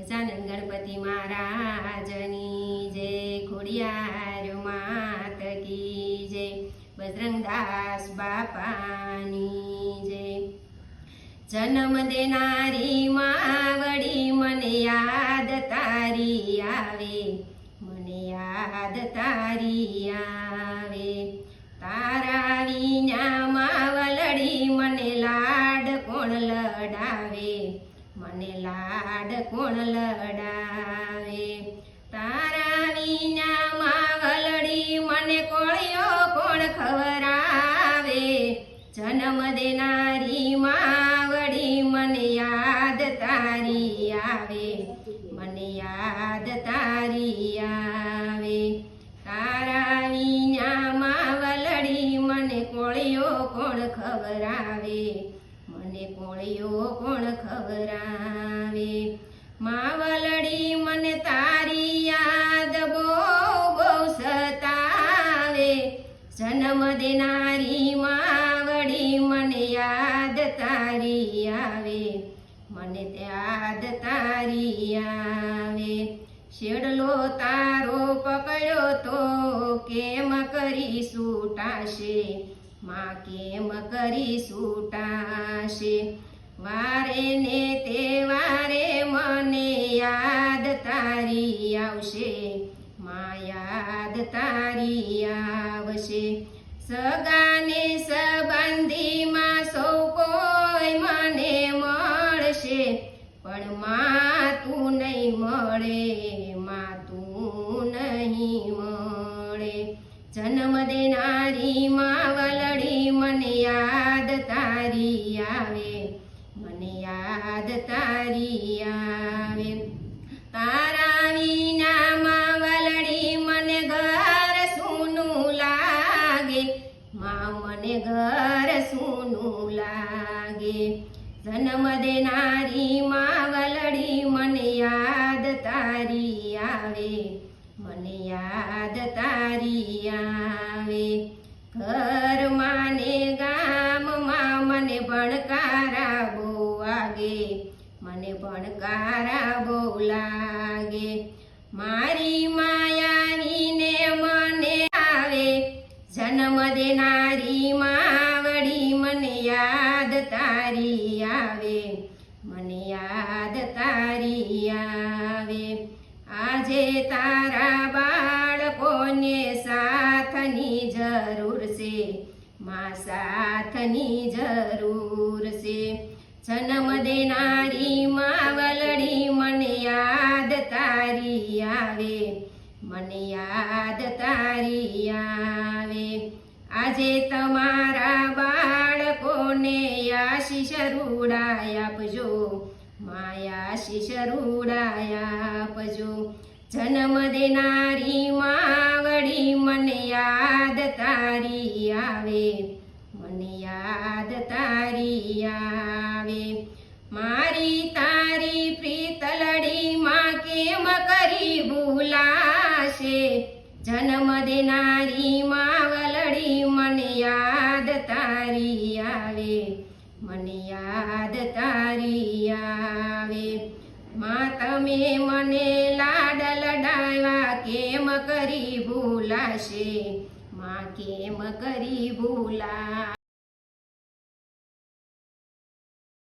ગજાનન ગણપતિ મહારાજની જય ખોડિયાર માત કી જય બજરંગદાસ બાપાની જય જન્મ દેનારી માવડી મને યાદ તારી આવે મને યાદ તારી આવે લાડ કોણ લડાવે? તારા વિના માવલડી મને કોળિયો કોણ ખવરાવે જન્મ દેનારી માવડી મને યાદ તારી આવે. મને યાદ તારી આવે. તારા વિના માવલડી મને કોળિયો કોણ ખવરાવે મને કોળિયો કોણ ખવરાવે માવલડી મને તારી યાદ બહુ બહુ સતાવે. જન્મ દેનારી માવડી મને યાદ તારી આવે. મને યાદ તારી આવે. શેડલો તારો પકડ્યો તો કેમ કરી છૂટાશે માં કેમ કરી છૂટાશે વારે ને તે આવશે, માયાદ તારી આવશે સગાને સંબંધીમાં સૌ કોઈ મને મળશે પણ માં તું નહીં મળે માં તું નહીં મળે જન્મ દેનારી માવલડી મને યાદ તારી આવે, મને યાદ તારી આવે. તારા વિના માવલડી મને ઘર સૂનું લાગે. માં મને ઘર સૂનું લાગે. જન્મ દેનારી મને ભણકારા બહુ લાગે. મારી માયાવીને મને આવે. જન્મ દેનારી માવડી મને યાદ તારી આવે. મને યાદ તારી આવે. આજે તારા બાળકોને સાથની જરૂર છે? મા સાથની જરૂર છે. જન્મ દેનારી માવલડી મને યાદ તારી આવે મને યાદ તારી આવે આજે તમારા બાળકોને આશીષ રૂડાય આપજો માયા આશીષ રૂડાય આપજો જન્મ દેનારી માવડી મને યાદ તારી આવે મારી તારી પ્રીતલડી માં કેમ કરી ભૂલાશે? જન્મ દેનારી માવલડી મને યાદ તારી આવે, મને યાદ તારી આવે. માં તમે મને લાડ લડાવ્યા કેમ કરી ભૂલાશે? માં કેમ કરી ભૂલા